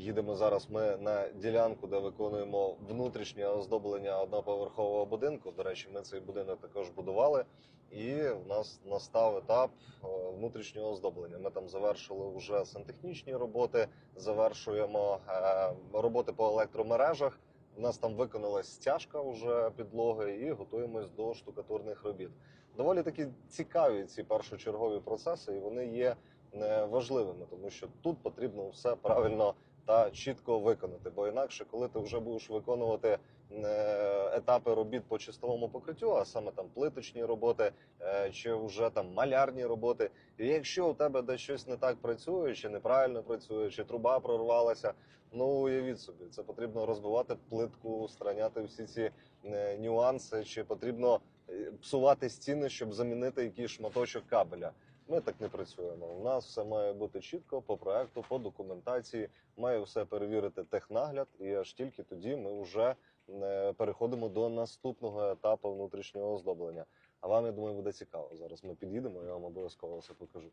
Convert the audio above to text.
Їдемо зараз ми на ділянку, де виконуємо внутрішнє оздоблення одноповерхового будинку. До речі, ми цей будинок також будували, і в нас настав етап е, внутрішнього оздоблення. Ми там завершили вже сантехнічні роботи, завершуємо е, роботи по електромережах. У нас там виконалась стяжка вже підлоги, і готуємось до штукатурних робіт. Доволі такі цікаві ці першочергові процеси, і вони є е, важливими, тому що тут потрібно все правильно та чітко виконати. Бо інакше, коли ти вже будеш виконувати е, етапи робіт по чистовому покриттю, а саме там плиточні роботи е, чи вже там малярні роботи, і якщо у тебе десь щось не так працює, чи неправильно працює, чи труба прорвалася, ну уявіть собі, це потрібно розбивати плитку, устраняти всі ці е, нюанси, чи потрібно псувати стіни, щоб замінити якийсь шматочок кабеля. Ми так не працюємо. У нас все має бути чітко по проекту, по документації. Має все перевірити технагляд, і аж тільки тоді ми вже е, переходимо до наступного етапу внутрішнього оздоблення. А вам я думаю буде цікаво. Зараз ми під'їдемо, я вам обов'язково все покажу.